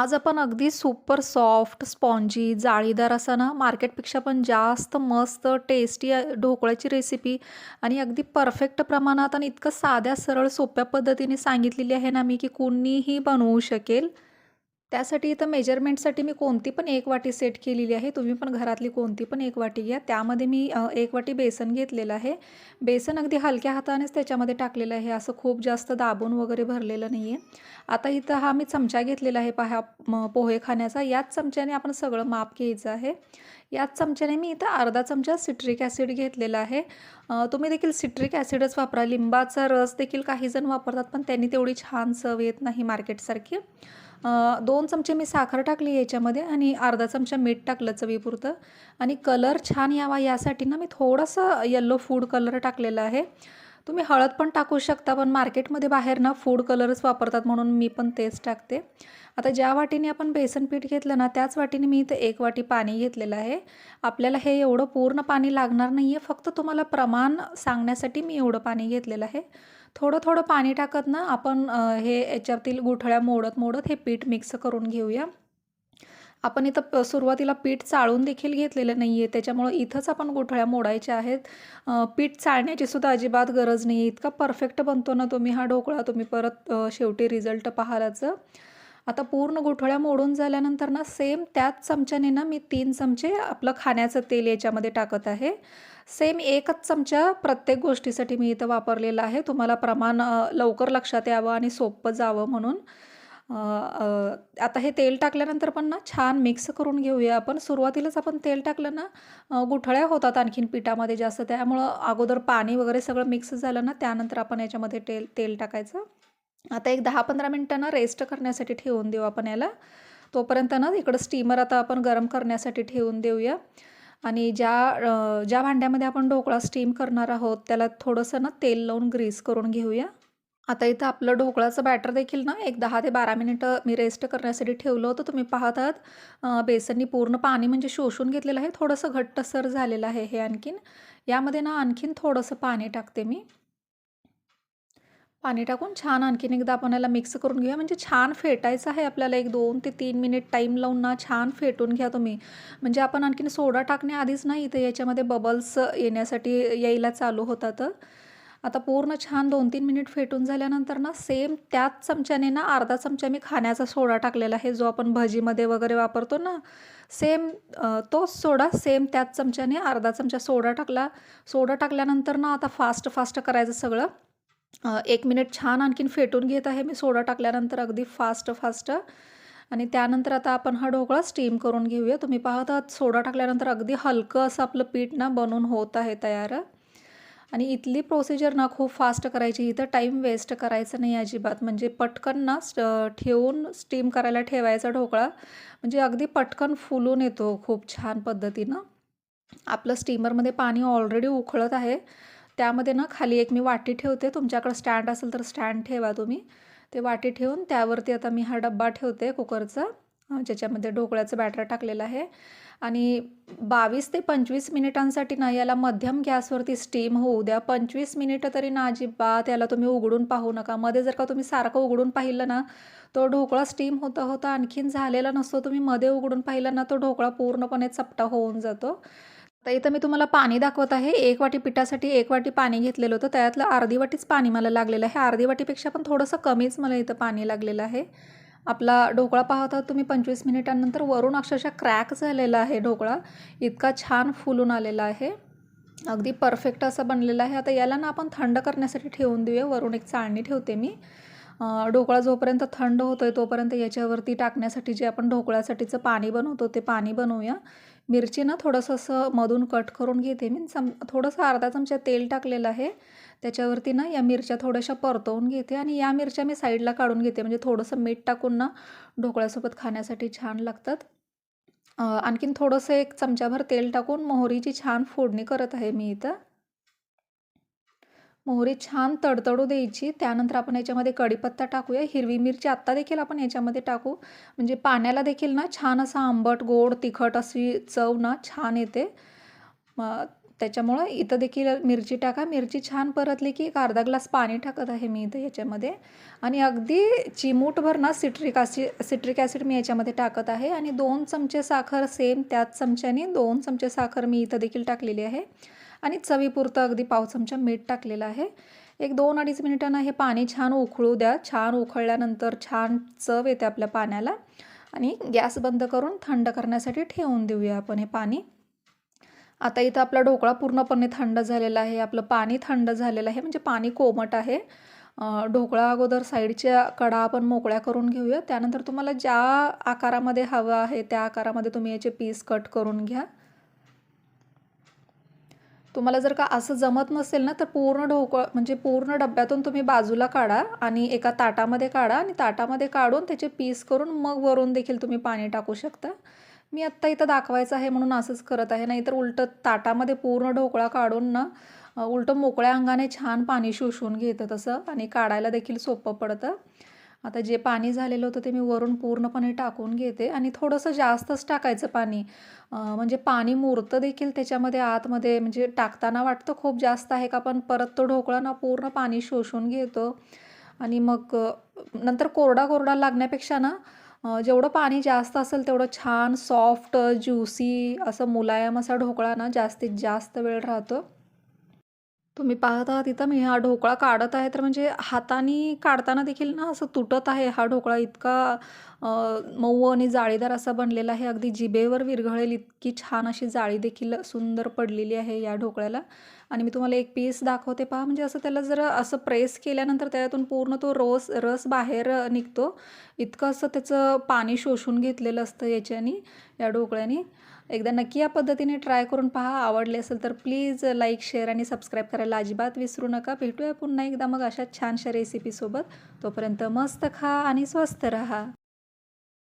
आज आपण अगदी सुपर सॉफ्ट, स्पॉन्जी, जाळीदार असा ना मार्केटपेक्षा पण जास्त मस्त टेस्टी ढोकळ्याची रेसिपी आणि अगदी परफेक्ट प्रमाणात आणि इतकं साध्या, सरळ, सोप्या पद्धतीने सांगितलेली आहे ना मी, की कुणीही बनवू शकेल. त्यासाठी इथं मेजरमेंटसाठी मी कोणती पण एक वाटी सेट केलेली आहे. तुम्ही पण घरातली कोणती पण एक वाटी घ्या. त्यामध्ये मी एक वाटी बेसन घेतलेलं आहे. बेसन अगदी हलक्या हातानेच त्याच्यामध्ये टाकलेलं आहे. असं खूप जास्त दाबून वगैरे भरलेलं नाही आहे. आता इथं हा मी चमचा घेतलेला आहे पहा पोहे खाण्याचा. याच चमच्याने आपण सगळं माप घ्यायचं आहे. याच चमच्याने मी इथं अर्धा चमचा सिट्रिक ॲसिड घेतलेला आहे. तुम्ही देखील सिट्रिक ॲसिडच वापरा. लिंबाचा रस देखील काही जण वापरतात, पण त्यांनी तेवढी छान चव येत नाही मार्केटसारखी. दोन चमचे मी साखर टाकली याच्यामध्ये आणि अर्धा चमचा मीठ टाकलं चवीपुरतं आणि कलर छान यावा यासाठी ना मी थोडंसं येल्लो फूड कलर टाकलेला आहे. तुम्ही हळद पण टाकू शकता, पण मार्केटमध्ये बाहेर ना फूड कलरच वापरतात म्हणून मी पण तेच टाकते. आता ज्या वाटीने आपण बेसन पीठ घेतलं ना, त्याच वाटीने मी इथं एक वाटी पाणी घेतलेलं आहे. आपल्याला हे एवढं पूर्ण पाणी लागणार नाही आहे. फक्त तुम्हाला प्रमाण सांगण्यासाठी मी एवढं पाणी घेतलेलं आहे. थोडं-थोडं पाणी टाकत ना आपण हे याच्यातील गुठळ्या मोडत-मोडत हे पीठ मिक्स करून घेऊया. आपण इथं प सुरुवातीला पीठ चाळून देखील घेतलेलं नाही आहे. त्याच्यामुळं इथंच आपण गुठळ्या मोडायच्या आहेत. पीठ चाळण्याची सुद्धा अजिबात गरज नाही आहे. इतका परफेक्ट बनतो ना तुम्ही हा ढोकळा, तुम्ही परत शेवटी रिझल्ट पाहालच. आता पूर्ण गुठळ्या मोडून झाल्यानंतर ना सेम त्याच चमच्याने ना मी तीन चमचे आपलं खाण्याचं तेल याच्यामध्ये टाकत आहे. सेम एकच चमचा प्रत्येक गोष्टीसाठी मी इथं वापरलेला आहे. तुम्हाला प्रमाण लवकर लक्षात यावं आणि सोपं जावं म्हणून. आता हे तेल टाकल्यानंतर पण ना छान मिक्स करून घेऊया आपण. सुरुवातीलाच आपण तेल टाकलं ना गुठळ्या होतात आणखीन पिठामध्ये जास्त. त्यामुळं अगोदर पाणी वगैरे सगळं मिक्स झालं ना, त्यानंतर आपण याच्यामध्ये तेल तेल टाकायचं. आता एक दहा पंधरा मिनटं ना रेस्ट करण्यासाठी ठेवून देऊ आपण याला. तोपर्यंत ना इकडं स्टीमर आता आपण गरम करण्यासाठी ठेवून देऊया आणि ज्या ज्या भांड्यामध्ये आपण ढोकळा स्टीम करणार आहोत, त्याला थोडंसं ना तेल लावून ग्रीस करून घेऊया. आता इथं आपलं ढोकळाचं बॅटर देखील ना एक दहा ते 12 मिनिटं मी रेस्ट करण्यासाठी ठेवलं होतं. तुम्ही पाहत आहात बेसननी पूर्ण पाणी म्हणजे शोषून घेतलेलं आहे. थोडंसं घट्टसर झालेलं आहे हे आणखीन. यामध्ये ना आणखीन थोडंसं पाणी टाकते मी. पाणी टाकून छान आणखीन एकदा आपण याला मिक्स करून घेऊया. म्हणजे छान फेटायचं आहे आपल्याला एक दोन ते तीन मिनिट टाईम लावून ना छान फेटून घ्या तुम्ही. म्हणजे आपण आणखीन सोडा टाकण्याआधीच नाही तर याच्यामध्ये बबल्स येण्यासाठी यायला चालू होतात. आता पूर्ण छान 2-3 मिनिट फेटून झाल्यानंतर ना सेम त्याच चमच्याने ना अर्धा चमचा मी खाण्याचा सोडा टाकलेला आहे, जो आपण भजीमध्ये वगैरे वापरतो ना, सेम तोच सोडा सेम त्याच चमच्याने अर्धा चमचा सोडा टाकला. सोडा टाकल्यानंतर ना आता फास्ट-फास्ट करायचं सगळं. एक मिनिट छान आणखीन फेटून घेत आहे मी सोडा टाकल्यानंतर अगदी फास्ट-फास्ट आणि त्यानंतर आता आपण हा ढोकळा स्टीम करून घेऊया. तुम्ही पाहत आहात सोडा टाकल्यानंतर अगदी हलकं असं आपलं पीठ ना बनून होत आहे तयार. आणि इथली प्रोसिजर ना खूप फास्ट करायची. इथं टाईम वेस्ट करायचा नाही अजिबात. म्हणजे पटकन ना ठेवून स्टीम करायला ठेवायचा ढोकळा. म्हणजे अगदी पटकन फुलून येतो खूप छान पद्धतीनं. आपलं स्टीमरमध्ये पाणी ऑलरेडी उखळत आहे. त्यामध्ये ना खाली एक मी वाटी ठेवते. तुमच्याकडं स्टँड असेल तर स्टँड ठेवा तुम्ही. ते वाटी ठेवून त्यावरती आता मी हा डब्बा ठेवते कुकरचा, ज्याच्यामध्ये ढोकळ्याचं बॅटर टाकलेलं आहे आणि 22 ते 25 मिनिटांसाठी ना याला मध्यम गॅसवरती स्टीम होऊ द्या. 25 मिनिटं तरी ना अजिबात याला तुम्ही उघडून पाहू नका. मध्ये जर का तुम्ही सारखं उघडून पाहिलं ना, तो ढोकळा स्टीम होता-होता आणखीन झालेला नसतो. तुम्ही मध्ये उघडून पाहिलं ना, तो ढोकळा पूर्णपणे चपटा होऊन जातो. तर इथं मी तुम्हाला पाणी दाखवत आहे. एक वाटी पिठासाठी एक वाटी पाणी घेतलेलं होतं. त्यातलं अर्धी वाटीच पाणी मला लागलेलं आहे. अर्धी वाटीपेक्षा पण थोडंसं कमीच मला इथं पाणी लागलेलं आहे. आपला ढोकळा पाहत आहात तुम्ही 25 मिनिटांनंतर वरून अक्षरशः क्रॅक झालेला आहे ढोकळा. इतका छान फुलून आलेला आहे. अगदी परफेक्ट असं बनलेलं आहे. आता याला ना आपण थंड करण्यासाठी ठेवून देऊया. वरून एक चाळणी ठेवते मी. ढोकळा जोपर्यंत थंड होतो आहे तोपर्यंत याच्यावरती टाकण्यासाठी जे आपण ढोकळ्यासाठीचं पाणी बनवतो ते पाणी बनवूया. मिरची ना थोडंसं असं मधून कट करून घेते मी. सम थोडंसं अर्धा चमचा तेल टाकलेलं आहे. त्याच्यावरती ना या मिरच्या थोड्याशा परतवून घेते आणि या मिरच्या मी साईडला काढून घेते. म्हणजे थोडंसं मीठ टाकून ना ढोकळ्यासोबत खाण्यासाठी छान लागतात. आणखीन थोडंसं एक चमचाभर तेल टाकून मोहरीची छान फोडणी करत आहे मी इथं. मोहरी छान तडतडू द्यायची. त्यानंतर आपण याच्यामध्ये कढीपत्ता टाकूया. हिरवी मिरची आत्ता देखील आपण याच्यामध्ये टाकू. म्हणजे पाण्याला देखील ना छान असा आंबट, गोड, तिखट अशी चव ना छान येते. मग त्याच्यामुळं इथं देखील मिरची टाका मिरची छान परतली की एक अर्धा ग्लास पाणी टाकत आहे मी इथं याच्यामध्ये आणि अगदी चिमूटभर ना सिट्रिक ॲसि सिट्रिक ॲसिड मी याच्यामध्ये टाकत आहे आणि दोन चमचे साखर सेम त्याच चमच्याने दोन चमचे साखर मी इथं देखील टाकलेली आहे आणि चवीपुरतं अगदी पाव चमचा मीठ टाकलेलं आहे. एक दोन अडीच मिनिटांना हे पाणी छान उकळू द्या. छान उकळल्यानंतर छान चव येते आपल्या पाण्याला. आणि गॅस बंद करून थंड करण्यासाठी ठेवून देऊया आपण हे पाणी. आता इथं आपला ढोकळा पूर्णपणे थंड झालेला आहे. आपलं पाणी थंड झालेलं आहे. म्हणजे पाणी कोमट आहे. ढोकळा अगोदर साईडच्या कडा आपण मोकळ्या करून घेऊया. त्यानंतर तुम्हाला ज्या आकारामध्ये हवं आहे त्या आकारामध्ये तुम्ही याचे पीस कट करून घ्या. तुम्हाला जर का असं जमत नसेल ना तर पूर्ण ढोकळ म्हणजे पूर्ण डब्यातून तुम्ही बाजूला काढा आणि एका ताटामध्ये काढा आणि ताटामध्ये काढून त्याचे पीस करून मग वरून देखील तुम्ही पाणी टाकू शकता. मी आत्ता इथं दाखवायचं आहे म्हणून असंच करत आहे. नाहीतर उलटं ताटामध्ये पूर्ण ढोकळा काढून ना उलटं मोकळ्या अंगाने छान पाणी शोषून घेतं तसं आणि काढायला देखील सोपं पडतं. आता जे पाणी झालेलं होतं ते मी वरून पूर्णपणे टाकून घेते आणि थोडंसं जास्तच टाकायचं पाणी. म्हणजे पाणी मुरतं देखील त्याच्यामध्ये आतमध्ये म्हणजे टाकताना वाटतं खूप जास्त आहे का पण परत तो ढोकळा ना पूर्ण पाणी शोषून घेतो. आणि मग नंतर कोरडा कोरडा लागण्यापेक्षा ना जेवढं पाणी जास्त असेल तेवढं छान सॉफ्ट ज्युसी असं मुलायम असा ढोकळा ना जास्तीत जास्त वेळ राहतो. तुम्ही पाहत तिथं मी हा ढोकळा काढत आहे तर म्हणजे हाताने काढताना देखील ना असं तुटत आहे हा ढोकळा इतका मऊ आणि जाळीदार असा बनलेला आहे. अगदी जिभेवर विरघळेल इतकी छान अशी जाळी देखील सुंदर पडलेली आहे या ढोकळ्याला. आणि मी तुम्हाला एक पीस दाखवते पहा म्हणजे असं त्याला जर असं प्रेस केल्यानंतर त्यातून पूर्ण तो रोस रस बाहेर निघतो. इतकं असं त्याचं पाणी शोषून घेतलेलं असतं याच्याने या ढोकळ्याने. एकदा नक्की या पद्धतीने ट्राय करून पहा. आवडले असेल तर प्लीज लाईक शेअर आणि सबस्क्राईब करायला अजिबात विसरू नका. भेटूया पुन्हा एकदा मग अशा छानशा रेसिपीसोबत तोपर्यंत मस्त खा आणि स्वस्त रहा.